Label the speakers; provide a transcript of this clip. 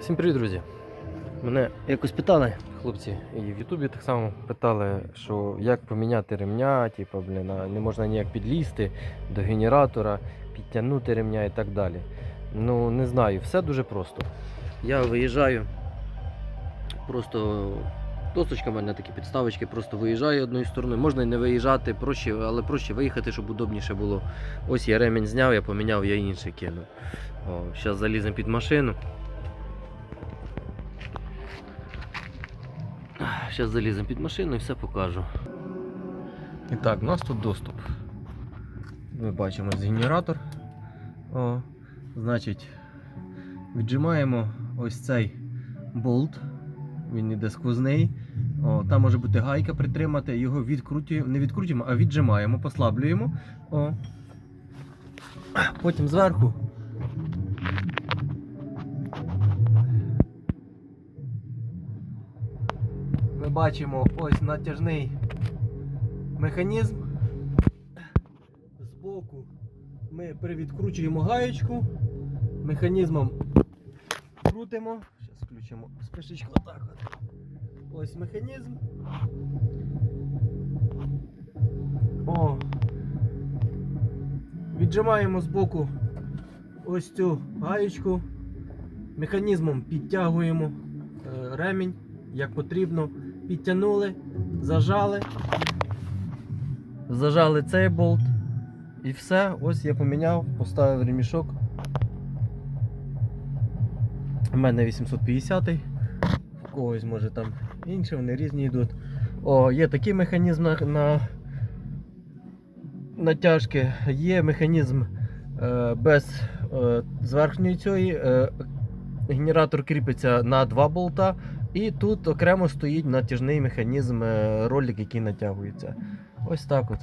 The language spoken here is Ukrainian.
Speaker 1: Всім привіт, друзі! Мене якось питали хлопці, і в Ютубі так само питали, що як поміняти ремня, типу, блін, не можна ніяк підлізти до генератора, підтягнути ремня і так далі. Ну, не знаю, все дуже просто. Я виїжджаю, просто досочка в мене такі підставочки, просто виїжджаю одною стороною. Можна і не виїжджати, проще, але проще виїхати, щоб удобніше було. Ось я ремінь зняв, я поміняв, я інший кинув. О, зараз заліземо під машину. Зараз заліземо під машину і все покажу. І так, у нас тут доступ. Ми бачимо генератор. О, значить, віджимаємо ось цей болт. Він іде сквозний. О, там може бути гайка притримати, його відкрутюємо, не відкрутюємо, а віджимаємо, послаблюємо. О. Потім зверху бачимо ось натяжний механізм. Збоку ми привідкручуємо гаєчку, механізмом крутимо. Зараз включимо спишечку отак. От. Ось механізм. О. Віджимаємо збоку ось цю гаєчку. Механізмом підтягуємо е, ремінь як потрібно. Підтягнули, зажали. Зажали цей болт. І все. Ось я поміняв, поставив ремішок. У мене 850 в когось може там інші, вони різні йдуть. О, є такий механізм на, на натяжки, є механізм е, без е, з цієї. Е, генератор кріпиться на два болта. І тут окремо стоїть натяжний механізм е, ролик, який натягується. Ось так от.